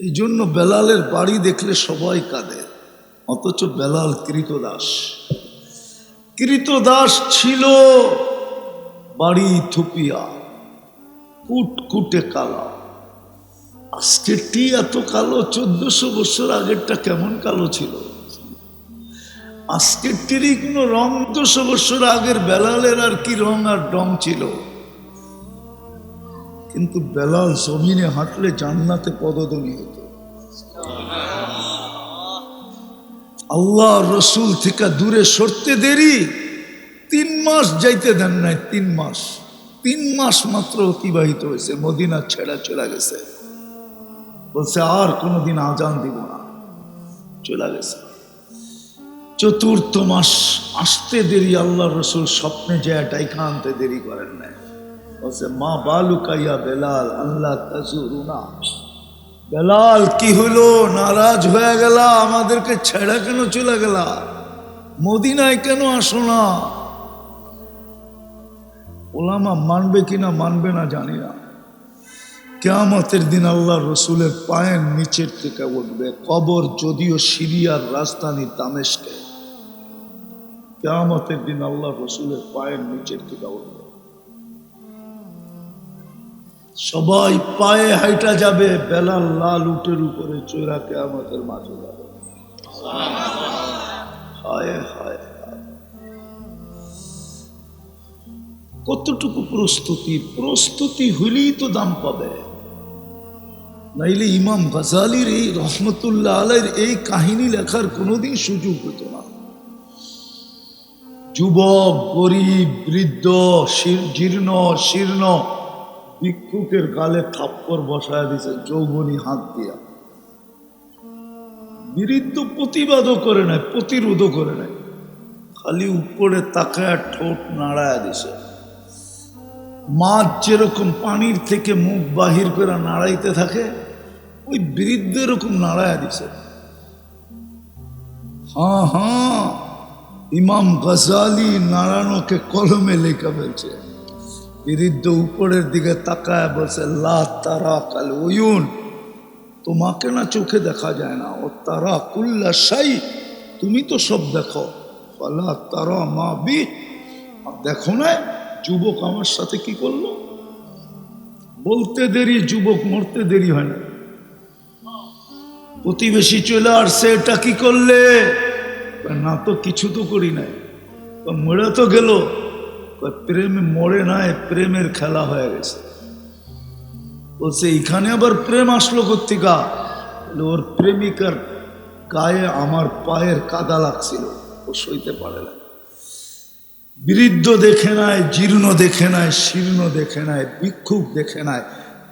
এই জন্য বেলালের বাড়ি দেখলে সবাই কাঁদে, অথচ বেলাল কৃতদাস। কৃতদাস ছিল বাড়ি থুপিয়া, কুটকুটে কালা। আজকেরটি এত কালো, চোদ্দশো বছর আগেরটা কেমন কালো ছিল? আজকেরটিরই কোনো রং দুশো বছর আগের বেলালের আর কি রং আর ডং ছিল? কিন্তু বেলাল জমিনে হাঁটলে জান্নাতে পদধ্বনি হতো। আল্লাহ রসুল থেকে দূরে সরতে দেরি, তিন মাস যাইতে দেন নাই, তিন মাস। তিন মাস মাত্র অতিবাহিত হয়েছে, মদিনা ছেড়া চলে গেছে। বলছে, আর কোনোদিন আজান দিব না। চলে গেছে। চতুর্থ মাস আসতে দেরি আল্লাহ রসুল স্বপ্নে যায়, ডাইকা আনতে দেরি করেন নাই। বলছে, মা বালুকাইয়া বেলাল আল্লাহ বেলাল, কি হলো? নারাজ হয়ে গেল? আমাদেরকে ছেড়া কেন চলে গেল? মদিনায় কেন আসো না? ওলামা মানবে কিনা মানবে না, জানি না। কেয়ামতের দিন আল্লাহ রসুলের পায়ের নিচের থেকে উঠবে, কবর যদিও সিরিয়ার রাজধানী দামেশকে কেয়ামতের দিন আল্লাহ রসুলের পায়ের নিচের থেকে উঠবে। সবাই পায়ে হাইটা যাবে, বেলাল লাল উটের উপরে চোরা কেয়ামতের মাঠে যাবে। কতটুকু প্রস্তুতি? প্রস্তুতি হইলেই তো দাম পাবে। নাইলে ইমাম গজালির এই রহমতুল্লাহ আলের এই কাহিনী লেখার কোনোদিন সুযোগ হতো না। যুবক, গরিব, বৃদ্ধ জীর্ণ, শীর্ণ ভিক্ষুকের গালে থাপ্পর বসায় দিছে, যৌবনী হাত দিয়া। বিরুদ্ধ প্রতিবাদও করে নাই, প্রতিরোধও করে নাই। খালি উপরে তাকায় ঠোঁট নাড়ায় দিছে। মাছ যেরকম পানির থেকে মুখ বাহির করে নাড়াইতে থাকে, ওই বৃদ্ধ এরকম নাড়ায় দিছে। হ্যাঁ হ্যাঁ ইমাম গজালি নাড়ানোকে কলমে লেখা ফেলছে। বৃদ্ধ উপরের দিকে তাকায় বলছে, লা তারা কাল তোমাকে না চোখে দেখা যায় না। ও তারা কুল্লা সাই তুমি তো সব দেখো। ফলা তারা মা বি। দেখো না, যুবক আমার সাথে কি করল? বলতে দেরি, যুবক মরতে দেরি হয় না। প্রতিবেশী চলে আসছে, এটা কি করলে? না তো কিছু তো করি নাই। মরে তো গেল। কয়, প্রেমে মরে নাই প্রেমের খেলা হয়ে গেছে। বলছে এখানে আবার প্রেম আসলো কর্তিকা ওর প্রেমিকার গায়ে আমার পায়ের কাদা লাগছিল। ও সইতে পারে না। বৃদ্ধ দেখে নাই জীর্ণ দেখে নাই শীর্ণ দেখে নাই বিক্ষোভ দেখে নাই।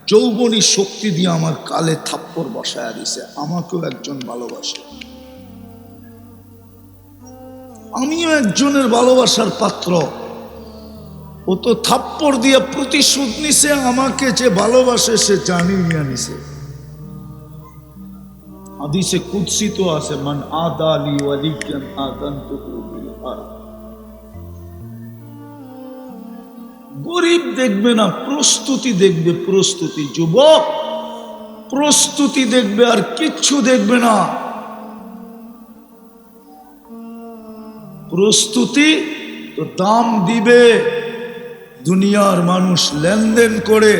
যৌবনী শক্তি দিয়ে আমার কালে থাপ্পড় বসায় দিছে। আমাকেও একজন ভালোবাসে। আমিও একজনের ভালোবাসার পাত্র। ও তো থাপ্পড় দিয়ে প্রতিশোধ নিছে, আমাকে যে ভালোবাসে সে জানি নিয়ে নিছে। হাদিসে কুৎসিত আছে, মান আদালি ওয়ালিয়ান গরিব দেখবে না, প্রস্তুতি দেখবে, প্রস্তুতি যুবক। প্রস্তুতি দেখবে আর কিচ্ছু দেখবে না। প্রস্তুতি তো দাম দিবে। দুনিয়ার মানুষ লেনদেন করে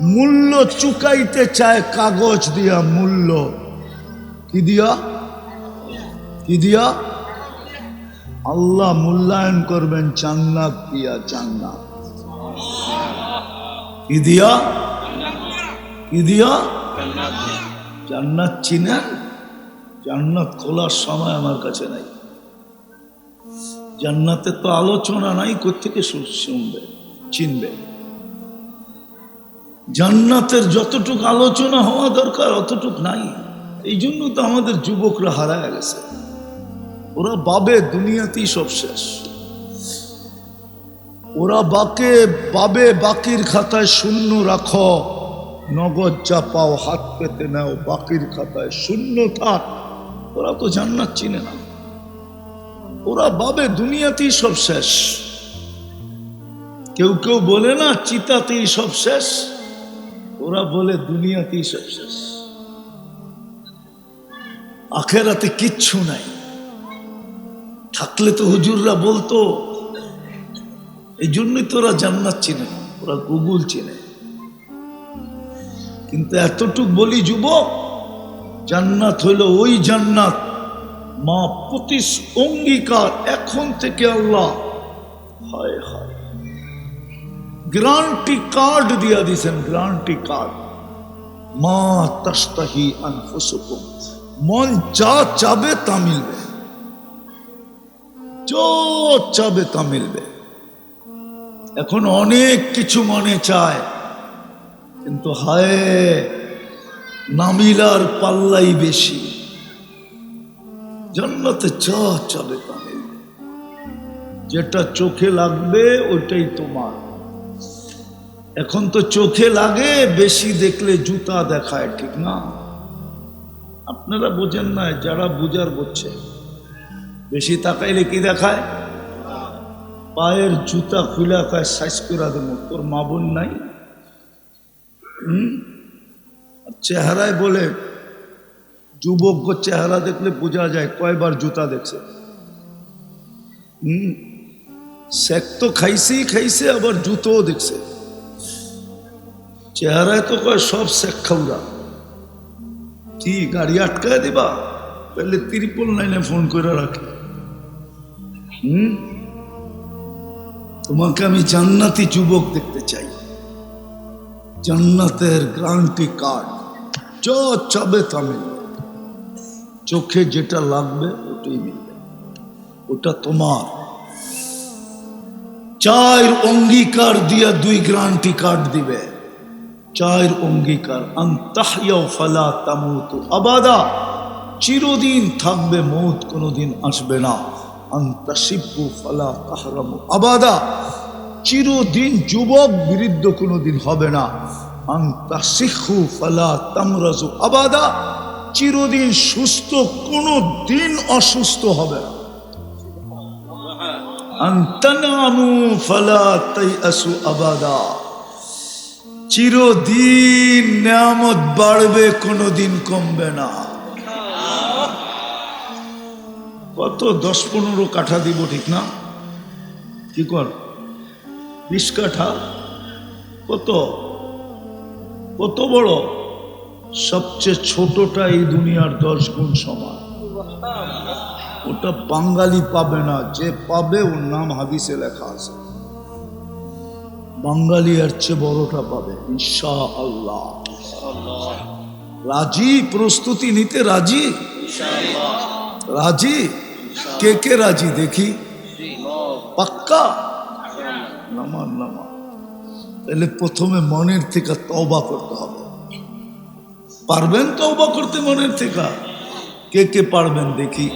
মূল্য চুকাইতে চায় কাগজ দিয়া মূল্য। কি দিয়া? কি দিয়া? আল্লাহ মূল্যায়ন করবেন জান্নাত দিয়া জান্নাত। কি দিয়া? কি দিয়া? জান্নাত। চিনেন? জান্নাত খোলার সময় আমার কাছে নাই। জান্নাতে তো আলোচনা নাই কোথেকে শুনবে, চিনবে? জান্নাতের যতটুক আলোচনা হওয়া দরকার, অতটুক নাই। এই জন্য তো আমাদের যুবকরা হারায় গেছে। ওরা বাবে দুনিয়াতেই সব শেষ। ওরা বাকে বাবে বাকির খাতায় শূন্য রাখো, নগদ যা পাও হাত পেতে নাও, বাকির খাতায় শূন্য থাক। ওরা তো জান্নাত চিনে না। ওরা বাবে দুনিয়াতেই সব শেষ। কেউ কেউ বলে না চিতাতেই সব শেষ। ওরা বলে দুনিয়াতেই সব শেষ। আখেরাতে কিচ্ছু নাই। থাকলে তো হুজুররা বলতো, এই জন্যই তোরা জান্নাত চিনে, ওরা গুগল চিনে। কিন্তু এতটুক বলি, যুবক, জান্নাত হইল ওই জান্নাত মা প্রতিস অঙ্গীকার এখন থেকে আল্লাহ। হায় হায়। গ্রান্টি কার্ড দিয়া দিছেন, গ্রান্টি কার্ড। মা তাস্তাহি আনফুসুকুম। মন যা চাবে তা মিলবে। চাবে তা মিলবে। এখন অনেক কিছু মনে চায়, কিন্তু হায়, নামিলার পাল্লাই বেশি। জান্নাতে যা চলে তা যেটা চোখে লাগবে ওইটাই তোমার। এখন তো চোখে লাগে, বেশি দেখলে জুতা দেখায়, ঠিক না? আপনারা বোঝেন না, যারা বুঝার বুঝছে বেশি তাকাইলে কি দেখায়? পায়ের জুতা খুলে কায় সাইজ করে দেবো, তোর মা বোন নাই? হুম? চেহারায় বলে যুবক চেহারা দেখলে বোঝা যায় কয়বার জুতা দেখছে। হুম? তো খাইছেই খাইছে, আবার জুতোও দেখছে। চেহারায় তো কয় সব শেখ খাউরা। কি, গাড়ি আটকায় দিবা? তাহলে ত্রিপল নাইনে ফোন করে রাখে। হুম? তোমাকে আমি জান্নাতি যুবক দেখতে চাই। জান্নাতের গ্রান্টি কার্ড। যা চাবে তা মিলবে চোখে যেটা লাগবে, ওটাই মিলবে। ওটা তোমার। চার অঙ্গীকার দিয়া দুই গ্রান্টি কার্ড দিবে। চার অঙ্গীকার ফালা তামুতু আবাদা। চিরদিন থাকবে মৌত, কোনোদিন আসবে না। আন্তাসিব্বু ফালা তাহরামু আবাদা। চিরদিন যুবক বিরুদ্ধ কোনোদিন হবে না। আন্তাসিখু ফালা তামরাজু আবাদা। চিরদিন সুস্থ, কোনো দিন অসুস্থ হবে না। চিরদিন নিয়ামত বাড়বে কোনোদিন কমবে না। কত দশ পনেরো কাঠা দিব ঠিক না? কি কর? বিশ কাঠা? কত? কত বড়? সবচেয়ে ছোটটা এই দুনিয়ার দশ গুণ সমান। ওটা বাঙালি পাবে না, যে পাবে ওর নাম হাদিসে লেখা আছে। বাঙালি এর চেয়ে বড়টা পাবে ইনশা আল্লাহ রাজি? প্রস্তুতি নিতে রাজি? রাজি? কে কে রাজি দেখি? পাক্কা? নামান নামা তাহলে প্রথমে মনের থেকে তওবা করতে হবে। পারবেন তো তওবা করতে মনের থেকে? কে কে পারবেন দেখি।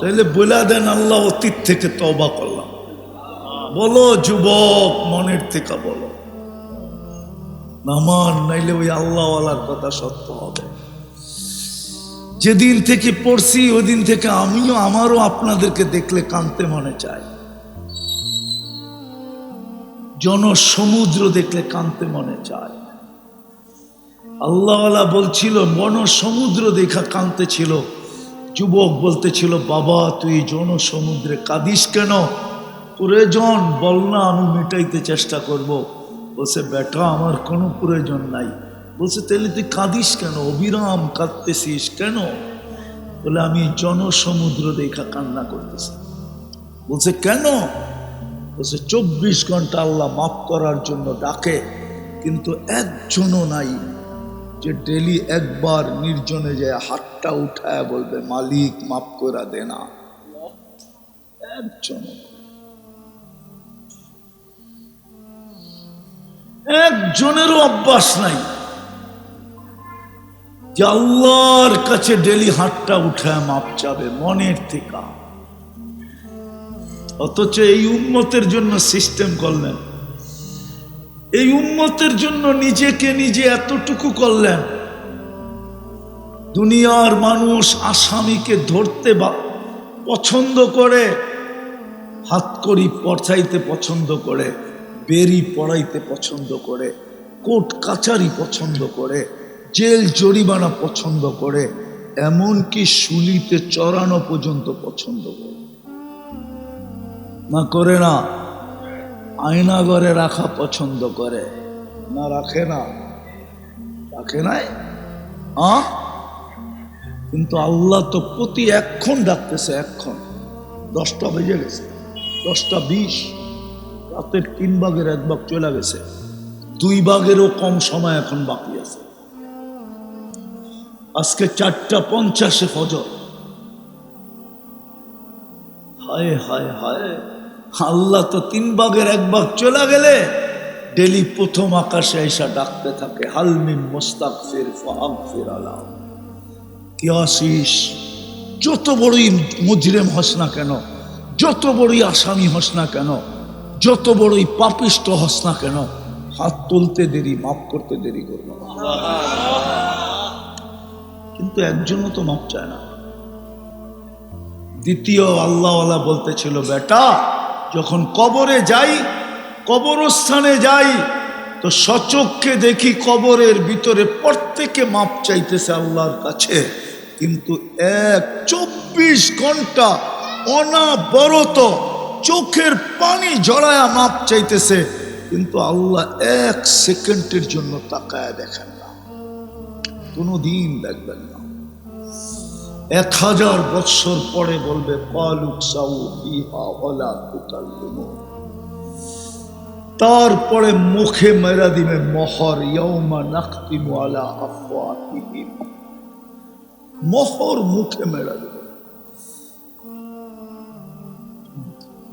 তাহলে বলে দেন আল্লাহ অতীত থেকে তওবা করলাম। বলো, যুবক, মনের থেকে বলো। নামান নাইলে ওই আল্লাহওয়ালার কথা সত্য হবে। যেদিন থেকে পড়ছি ওই দিন থেকে আমিও, আমারও আপনাদেরকে দেখলে কানতে মনে চায়। জনসমুদ্র দেখলে কানতে মনে চায়। আল্লাহওয়ালা বলছিল সমুদ্র দেখা কানতে ছিল যুবক বলতেছিল, বাবা, তুই জনসমুদ্রে কাঁদিস কেন? প্রয়োজন, বল না, আমি মেটাইতে চেষ্টা করব। বলছে, বেটা, আমার কোনো প্রয়োজন নাই। বলছে তাহলে তুই কাঁদিস কেন? অবিরাম কাঁদতেছিস কেন? বলে, আমি জনসমুদ্র দেখা কান্না করতেছি। বলছে, কেন? বলছে, চব্বিশ ঘণ্টা আল্লাহ মাফ করার জন্য ডাকে, কিন্তু একজনও নাই। যে ডেলি একবার নির্জনে যায়, হাতটা উঠায় বলবে, মালিক, মাফ করা দে না। একজনও একজনেরও অভ্যাস নাই যে আল্লাহর কাছে ডেলি হাতটা উঠায়, মাপ চাবে, মনের থেকে। অথচ এই উন্মতের জন্য সিস্টেম করলেন এই উন্মতের জন্য নিজেকে নিজে এতটুকু করলেন। দুনিয়ার মানুষ আসামিকে ধরতে পছন্দ করে, হাত করি পচাইতে পছন্দ করে, বেরি পড়াইতে পছন্দ করে, কোর্ট কাচারি পছন্দ করে, জেল জরিমানা পছন্দ করে, এমনকি শুলিতে চড়ানো পর্যন্ত পছন্দ করে। না করে না। আয়না ঘরে রাখা পছন্দ করে। না, রাখে না। রাখে নাই? কিন্তু আল্লাহ তো প্রতি এক্ষণ ডাকতেছে, এক্ষণ। দশটা বেজে গেছে, দশটা বিশ। রাতের তিন ভাগের এক ভাগ চলে গেছে। দুই ভাগেরও কম সময় এখন বাকি আছে। আজকে চারটা পঞ্চাশে ফজর। হায় হায় হায়। আল্লাহ তো তিন ভাগের এক ভাগ চলে গেলে ডেলি প্রথম আকাশে এসা ডাকতে থাকে হালমিন মোস্তাক ফির ফাহাম ফির আলা কি আসিস যত বড়ই মজরেম হস না কেন, যত বড়ই আসামি হস না কেন, যত বড়ই পাপিষ্ট হস না কেন, হাত তুলতে দেরি মাফ করতে দেরি করব। কিন্তু একজনও তো মাপ চায় না। দ্বিতীয় আল্লাহওয়ালা বলতেছিল, বেটা যখন কবরে যাই, কবরস্থানে যাই, তো সচক্ষে দেখি কবরের ভিতরে প্রত্যেকে মাপ চাইতেছে আল্লাহর কাছে। কিন্তু এক চব্বিশ ঘণ্টা অনাবরত চোখের পানি জড়ায়া মাপ চাইতেছে, কিন্তু আল্লাহ এক সেকেন্ডের জন্য তাকায় দেখেন না। কোনো দিন দেখবেন না। এক হাজার বৎসর পরে বলবে তারপরে মুখে মেরা দিবে, মহর মহর মুখে মেরা দিবে।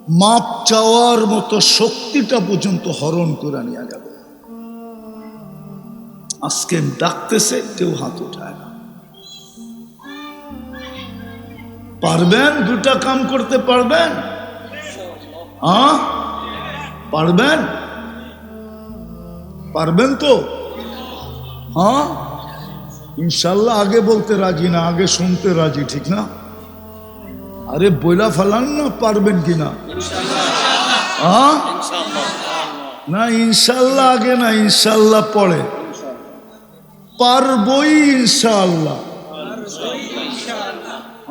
মাপ চাওয়ার মতো শক্তিটা পর্যন্ত হরণ করে নিয়ে যাবে। আজকে ডাকতেছে, কেউ হাত উঠায় না। পারবেন? দুটা কাম করতে পারবেন? হ্যাঁ? পারবেন? পারবেন তো? হ্যাঁ? ইনশাল্লাহ আগে বলতে রাজি না, আগে শুনতে রাজি, ঠিক না? আরে বইলা ফেলান না, পারবেন কিনা হ্যাঁ? না, ইনশাল্লাহ আগে না, ইনশাল্লাহ পরে। পারবই ইনশাল্লাহ।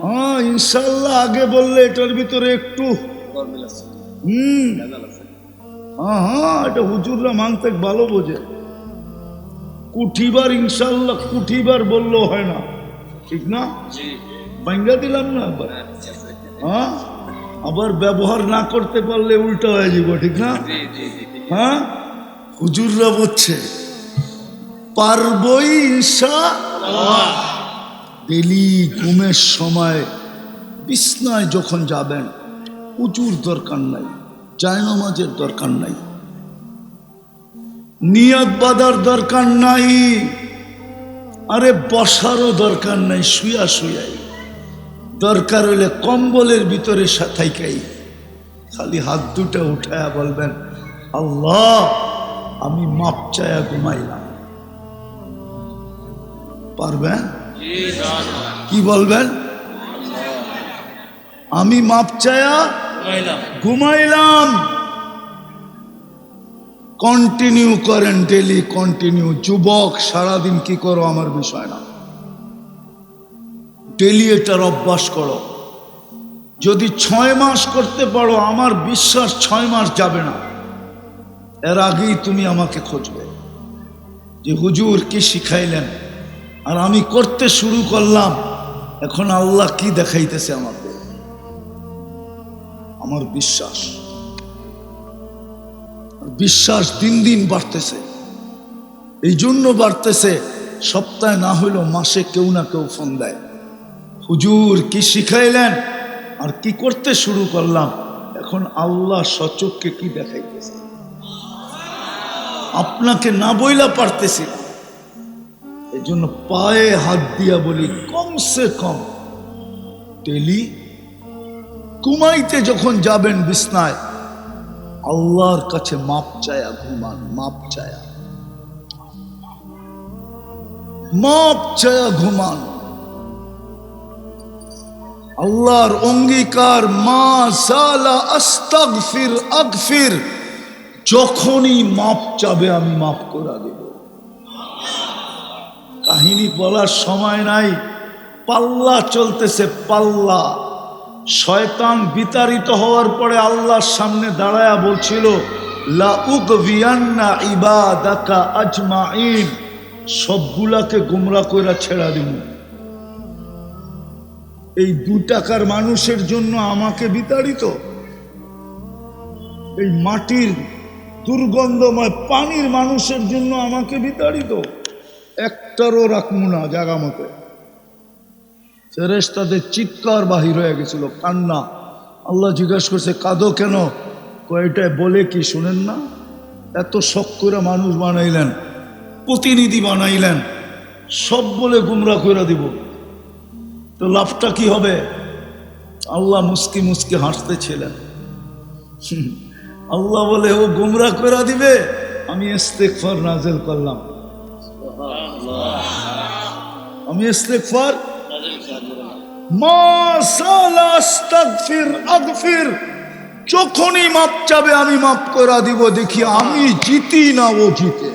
হ্যাঁ ইনশাল্লাহ আগে বললে এটার ভিতরে একটু হুম। হ্যাঁ হ্যাঁ এটা হুজুররা মানতে ভালো বোঝে। কুঠিবার ইনশাল্লাহ কুঠিবার বললেও হয় না। ঠিক না? ভাঙ্গা দিলাম না আবার? হ্যাঁ আবার ব্যবহার না করতে পারলে উল্টো হয়ে যাব ঠিক না? হ্যাঁ হুজুররা বলছে পারবই ইনশা ডেলি ঘুমের সময় বিছনায় যখন যাবেন উঁচুর দরকার নাই, জায়নামাজের দরকার নাই, নিয়ত বাঁধার দরকার নাই, আরে বসারও দরকার নাই, শুয়া শুয়াই। দরকার হইলে কম্বলের ভিতরে থাইকাই খালি হাত দুটা উঠায়া বলবেন, আল্লাহ, আমি মাপ চায়া ঘুমাইলাম। পারবেন? কি বলবেন? আমি মাপ চায়া ঘুমাইলাম। কন্টিনিউ করেন ডেলি কন্টিনিউ যুবক সারাদিন কি করো আমার বিষয় না। ডেলি এটার অভ্যাস করো। যদি ছয় মাস করতে পারো আমার বিশ্বাস ছয় মাস যাবে না। এর আগেই তুমি আমাকে খুঁজবে। যে হুজুর কি শিখাইলেন? আর আমি করতে শুরু করলাম, এখন আল্লাহ কি দেখাইতেছে আমাকে? আমার বিশ্বাস। বিশ্বাস দিন দিন বাড়তেছে। এই জন্য বাড়তেছে, সপ্তাহে না হইলেও মাসে কেউ না কেউ ফোন দেয়। হুজুর, কি শিখাইলেন? আর কি করতে শুরু করলাম? এখন আল্লাহ সচককে কি দেখাইতেছে? আপনাকে না বইলা পারতেছি না। এই জন্য পায়ে হাত দিয়া বলি, কমসে কম, টেলি, ঘুমাইতে যখন যাবেন বিছনায়, আল্লাহর কাছে মাপ চায়া ঘুমান, মাপ চায়া। মাপ চায়া ঘুমান। আল্লাহর অঙ্গীকার, মা সালা আস্তাগফির আগফির, যখনই মাপ চাবে আমি মাফ করে দেব কাহিনী বলার সময় নাই। পাল্লা চলতেছে পাল্লা। শয়তান বিতাড়িত হওয়ার পরে আল্লাহর সামনে দাঁড়ায়া বলছিল আজমাইন সবগুলাকে গুমরা কইরা ছেড়া দিব এই দু টাকার মানুষের জন্য আমাকে বিতাড়িত? এই মাটির দুর্গন্ধময় পানির মানুষের জন্য আমাকে বিতাড়িত? একটারও রাখব না জাগা মতো। ফেরেস্তাদের চিৎকার বাহির হয়ে গেছিল, কান্না। আল্লাহ জিজ্ঞাসা করছে, কাঁদো কেন? কয়টায় বলে কি শুনেন না? এত শখ করে মানুষ বানাইলেন, প্রতিনিধি বানাইলেন, সব বলে গুমরা করে দিব। তো লাভটা কি হবে? আল্লাহ মুস্কি মুস্কি হাসতেছিলেন। আল্লাহ বলে, ও গুমরা করে দিবে? আমি ইস্তেকফার নাজেল করলাম। আমি ইস্তেকফার যখনই মাপ চাবে আমি মাপ করা দিব দেখি আমি জিতি না ও জিতে।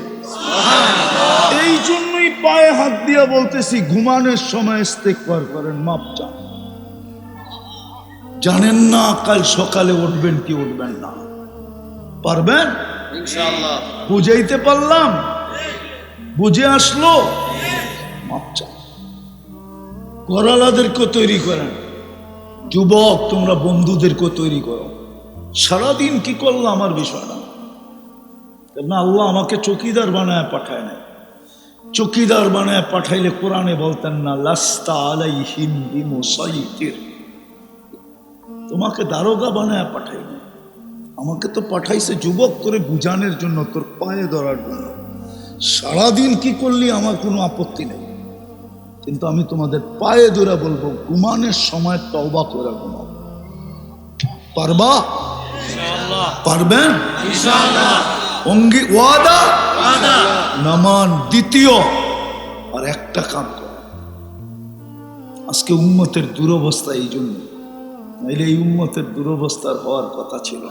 এই জন্যই পায়ে হাত দিয়া বলতেছি ঘুমানোর সময় ইস্তেকবার করেন মাপ চান। জানেন না কাল সকালে উঠবেন কি উঠবেন না। পারবেন? ইনশাআল্লাহ। বুঝাইতে পারলাম? বুঝে আসলো? মাপ চান। করালাদেরকে তৈরি করেন। যুবক, তোমরা বন্ধুদেরকে তৈরি করো। সারাদিন কি করল আমার বিষয় না, আল্লাহ আমাকে চকিদার বানায় পাঠায় না চকিদার বানায় পাঠাইলে কোরআনে বলতেন না, লাস্তা আলাই হিন্দি মুসাইতির তোমাকে দারোগা বানায় পাঠাই নাই। আমাকে তো পাঠাইছে যুবক করে বুঝানোর জন্য, তোর পায়ে ধরার জন্য। সারাদিন কি করলি আমার কোনো আপত্তি নেই। কিন্তু আমি তোমাদের পায়ে ধরে বলব ঘুমানোর সময় তওবা করে ঘুমাও। পারবা? পারবেন? অঙ্গি ওয়াদা? নামান দ্বিতীয়। আর একটা কাম কর। আজকে উন্মতের দুরবস্থা এই জন্য। নাইলে এই উন্মতের দুরবস্থার হওয়ার কথা ছিল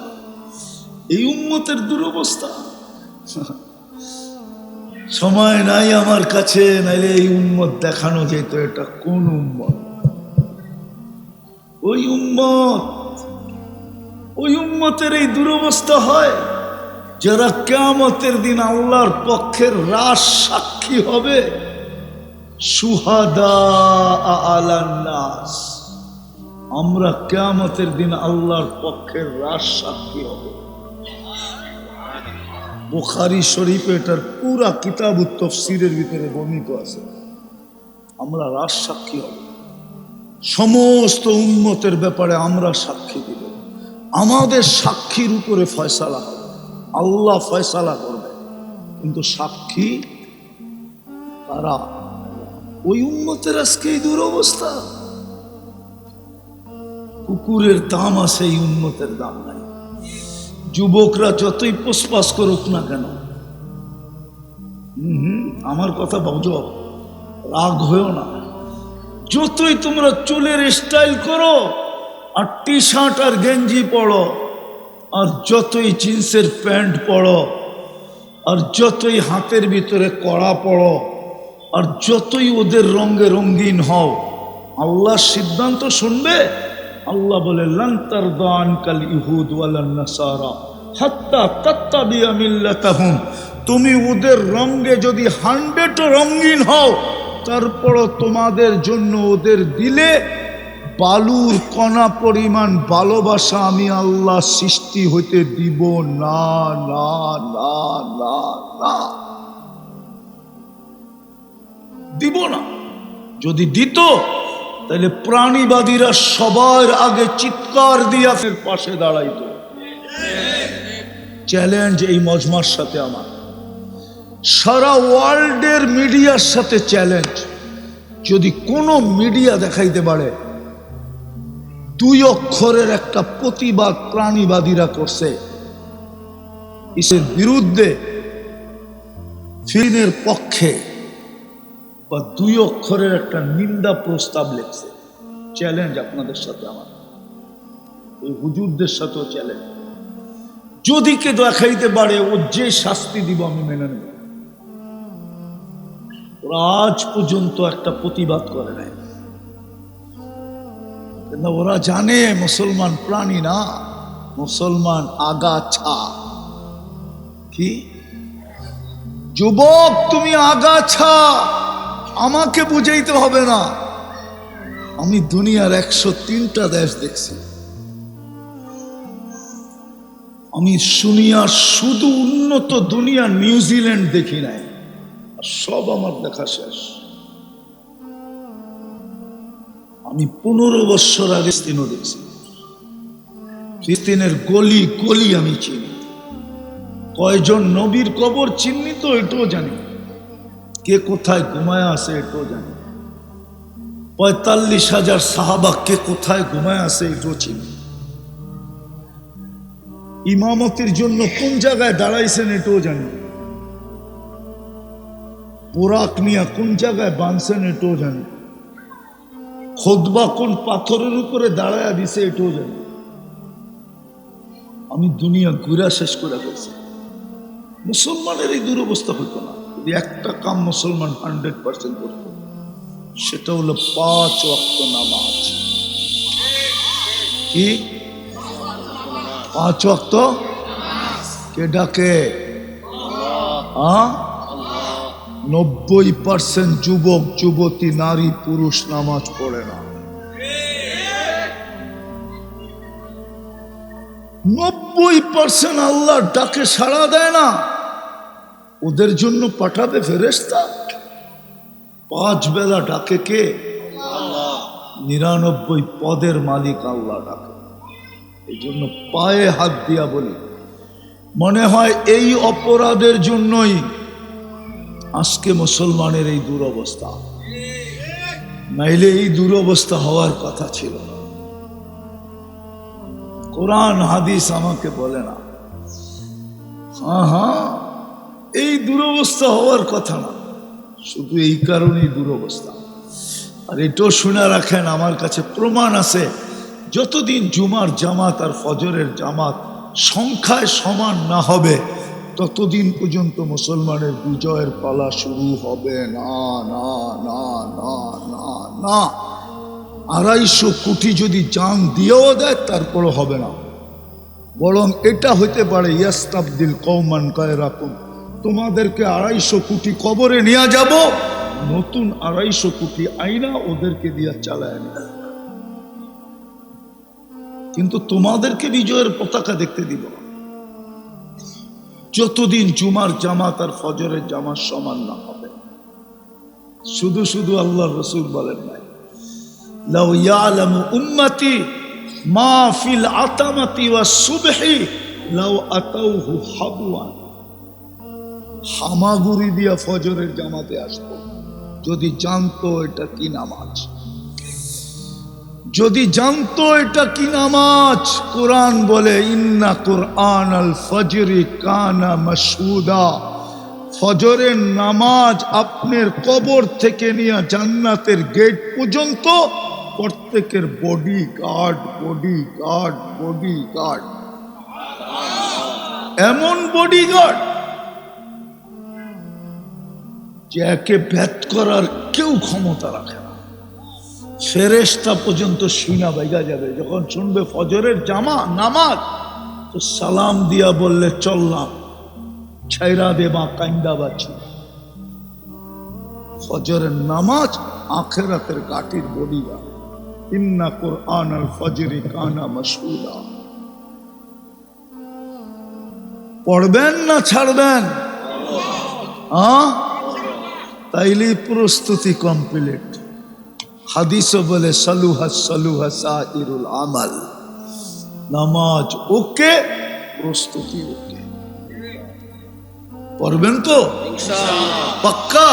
এই উম্মতের দুরবস্থা সময় নাই আমার কাছে, নাইলে এই উম্মত দেখানো যেত, এটা কোন উম্মত? ওই উম্মত, ওই উম্মতের এই দুরবস্থা হয় যারা কেয়ামতের দিন আল্লাহর পক্ষের রাস সাক্ষী হবে। সুহাদা আমরা কেয়ামতের দিন আল্লাহর পক্ষের রাস সাক্ষী হবে। বুখারি শরীফে এটার পুরা কিতাব তফসিরের ভিতরে বর্ণিত আছে। আমরা রাস সাক্ষী হব। সমস্ত উন্মতের ব্যাপারে আমরা সাক্ষী দিব। আমাদের সাক্ষীর উপরে ফয়সালা হবে। আল্লাহ ফয়সালা করবে। কিন্তু সাক্ষী তারা ওই উন্মতের আজকে এই দুরবস্থা। কুকুরের দাম আছে এই উন্মতের দাম নাই। যুবকরা যতই পোষপাস করুক না কেন আমার কথা বুঝো রাগ হয়েও না। যতই তোমরা চুলের স্টাইল করো, আর টি শার্ট আর গেঞ্জি পড়ো আর যতই জিন্সের প্যান্ট পড়ো আর যতই হাতের ভিতরে কড়া পড়ো আর যতই ওদের রঙে রঙিন হও আল্লাহ সিদ্ধান্ত শুনবে? আল্লাহ বলে কাল ইহুদ তুমি ওদের রঙে যদি হান্ড্রেড রঙিন হও, তারপরও তোমাদের জন্য ওদের দিলে বালুর কণা পরিমাণ ভালোবাসা আমি আল্লাহ সৃষ্টি হইতে দিব। না না না না না। দিব না। যদি দিত তাহলে প্রাণীবাদীরা সবার আগে চিৎকার দিয়ে পাশে দাঁড়াইতো। চ্যালেঞ্জ এই মজমার সাথে আমার। সারা ওয়ার্ল্ডের মিডিয়ার সাথে চ্যালেঞ্জ। যদি কোনো মিডিয়া দেখাইতে পারে, দুই অক্ষরের একটা প্রতিবাদ প্রাণীবাদীরা করছে। ইসের বিরুদ্ধে ফিনের পক্ষে বা দুই অক্ষরের একটা নিন্দা প্রস্তাব লিখছে। চ্যালেঞ্জ আপনাদের সাথে আমার। ওই হুজুরদের সাথেও চ্যালেঞ্জ যদি কে দেখাইতে পারে, ও যে শাস্তি দিব, আমি মেনে নেব। ওরা আজ পর্যন্ত একটা প্রতিবাদ করে নাই। ওরা জানে মুসলমান প্রাণী না, মুসলমান আগাছা। কি? যুবক, তুমি আগাছা। আমাকে বুঝাইতে হবে না। আমি দুনিয়ার একশো তিনটা দেশ দেখছি। আমি শুনিয়ার শুধু উন্নত দুনিয়া নিউজিল্যান্ড দেখি নাই। সব আমার দেখা শেষ। আমি পনেরো বৎসর আগে ফিলিস্তিনও দেখছি। ফিলিস্তিনের গলি গলি আমি চিনি। কয়জন নবীর কবর চিহ্নিত, এটাও জানি। কে কোথায় ঘুমায় আছে এটাও জানি পঁয়তাল্লিশ হাজার সাহাবা কে কোথায় ঘুমায় আছে এটাও চিনি ইমামতির জন্য কোন জায়গায় দাঁড়াইছেন এটাও জানি পোরাক নিয়ে কোন জায়গায় বাঁধছেন এটাও জানি খোদবা কোন পাথরের উপরে দাঁড়ায় দিছে এটাও জানি আমি দুনিয়া ঘুরা শেষ করে ফেলছি। মুসলমানের এই দুরবস্থা হতো না। যদি একটা কাম মুসলমান হান্ড্রেড পার্সেন্ট করত। সেটা হলো পাঁচ ওয়াক্ত নামাজ। কি? পাঁচ ওয়াক্ত? কে ডাকে? নব্বই পার্সেন্ট যুবক, যুবতী, নারী, পুরুষ নামাজ পড়ে না। নব্বই পার্সেন্ট আল্লাহ ডাকে সাড়া দেয় না। ওদের জন্য পাঠাবে ফেরেস্তা পাঁচ বেলা ডাকে কে? নিরানব্বই পদের মালিক আল্লাহ ডাকে। এই জন্য পায়ে হাত দিয়া বলি, মনে হয় এই অপরাধের জন্যই আজকে মুসলমানের এই দুরবস্থা। নাইলে এই দুরবস্থা হওয়ার কথা ছিল না। কোরআন, হাদিস আমাকে বলে না। হ্যাঁ হ্যাঁ। এই দুরবস্থা হওয়ার কথা না। শুধু এই কারণেই দুরবস্থা। আর এটাও শুনে রাখেন, আমার কাছে প্রমাণ আছে, যতদিন জুমার জামাত আর ফজরের জামাত সংখ্যায় সমান না হবে, ততদিন পর্যন্ত মুসলমানের বিজয়ের পালা শুরু হবে। না না না না না না। আড়াইশো কোটি যদি জান দিয়েও দেয়, তারপরও হবে না। বরং এটা হইতে পারে, ইয়াস্তাবদিল কৌমান কয় রাখুন তোমাদেরকে আড়াইশো কোটি কবরে নিয়ে যাব। নতুন আড়াইশো কোটি আইনা ওদেরকে দিয়া চালায় না কিন্তু তোমাদেরকে বিজয়ের পতাকা দেখতে দিব। যতদিন জুমার জামাত আর ফজরের জামাত সমান না হবে। শুধু শুধু আল্লাহ রসুল বলেন নাই। লাউ ইয়ালামু উম্মতি মা আতামাতি ওয়া সুবহি, লাউ আতাউহু হাবওয়ান। হামাগুড়ি দিয়া ফজরের জামাতে আসব। যদি জানতো এটা কি নামাজ? যদি জানতো এটা কি নামাজ? কোরআন বলে, ইন্না কোরআন আল ফজরি কানা মাসুদা ফজরের নামাজ আপনার কবর থেকে নিয়ে জান্নাতের গেট পর্যন্ত প্রত্যেকের bodyguard bodyguard bodyguard এমন বডি গার্ড যে একে ভেদ করার কেউ ক্ষমতা রাখে না। ফেরেস্তা পর্যন্ত শুনা বাইগা যাবে। যখন শুনবে ফজরের জামা, নামাজ, তো সালাম দিয়া বললে চললাম ছাইরা দে মা কান্দা বাছি ফজরের নামাজ আখের আখেরাতের গাটির বডিগা। ইন্না কোরআন আল ফজরি কানা মশহুরা পড়বেন না ছাড়বেন? হ্যাঁ তাইলে প্রস্তুতি কমপ্লিট হাদিসও বলে সালুহা সালুহা সাইরুল আমাল। নামাজ ওকে প্রস্তুতি ওকে। পড়বেন তো? পাক্কা?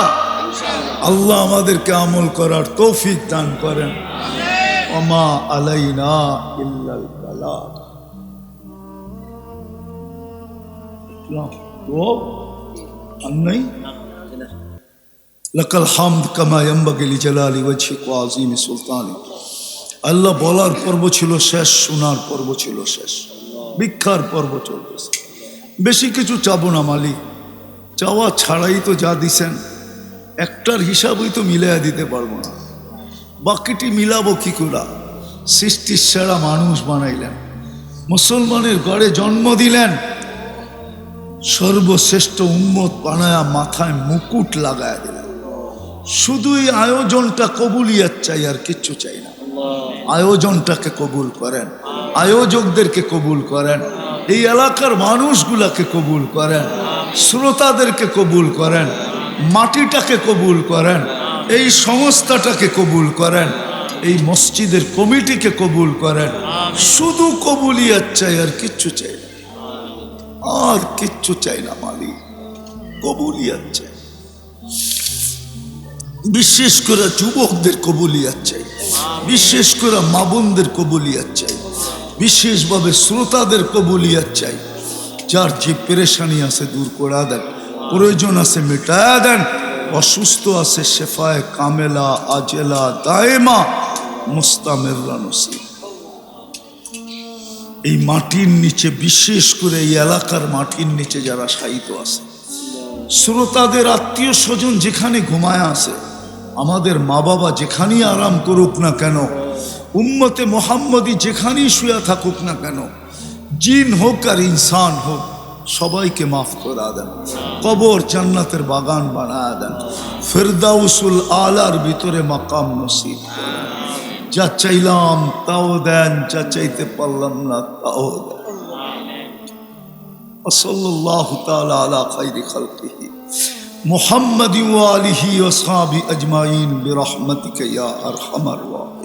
আল্লাহ আমাদেরকে আমল করার তৌফিক দান করেন। অমা আলাইনা ইল্লাল বালাগ। তো আর নাই? লকাল হামদ কামা এম্বাগিলি জালালি ওয়াজহিক ওয়া আযীম সুলতানি। আল্লাহ বলার পর্ব ছিল শেষ, শোনার পর্ব ছিল শেষ। ভিক্ষার পর্ব চলতেছে। বেশি কিছু চাবো না মালিক। চাওয়া ছাড়াই তো যা দিছেন, একটার হিসাবই তো মিলাইয়া দিতে পারব না। বাকিটি মিলাবো কি করে? সৃষ্টির সেরা মানুষ বানাইলেন। মুসলমানের ঘরে জন্ম দিলেন। সর্বশ্রেষ্ঠ উম্মত বানায়া মাথায় মুকুট লাগায় দিলেন। শুধু এই আয়োজনটা কবুলিয়াত চাই, আর কিচ্ছু চাই না। আয়োজনটাকে কবুল করেন। আয়োজকদেরকে কবুল করেন। এই এলাকার মানুষগুলাকে কবুল করেন। শ্রোতাদেরকে কবুল করেন। মাটিটাকে কবুল করেন। এই সংস্থাটাকে কবুল করেন। এই মসজিদের কমিটিকে কবুল করেন। শুধু কবুলিয়াত চাই, আর কিচ্ছু চাই না। আর কিচ্ছু চাই না, মালিক। কবুলিয়াত চাই। বিশেষ করে যুবকদের কবুলিয়াত চাই। বিশেষ করে মা বোনদের কবুলিয়াত চাই। বিশেষভাবে শ্রোতাদের কবুলিয়াত চাই। যার যে পেরেশানি আছে দূর করা দেন, প্রয়োজন আছে মেটায়া দেন, অসুস্থ আছে শেফায় কামেলা, আজেলা, দায়েমা, মুস্তামেররা নসিব। এই মাটির নিচে, বিশেষ করে এই এলাকার মাটির নিচে যারা শায়িত আছে, শ্রোতাদের আত্মীয় স্বজন যেখানে ঘুমায় আছে আমাদের মা বাবা যেখানেই আরাম করুক না কেন উম্মতে মোহাম্মদী যেখানেই শুয়ে থাকুক না কেন জিন হোক আর ইনসান হোক সবাইকে মাফ করে দেন কবর জান্নাতের বাগান বানায় দেন ফেরদাউসুল আলার ভিতরে মাকাম নসিব করেন। যা চাইলাম তাও দেন যা চাইতে পারলাম না তাও দেন وصلى الله تعالى على خير خلقه محمد وآله وصحابه أجمعين برحمتك يا أرحم الراحمين.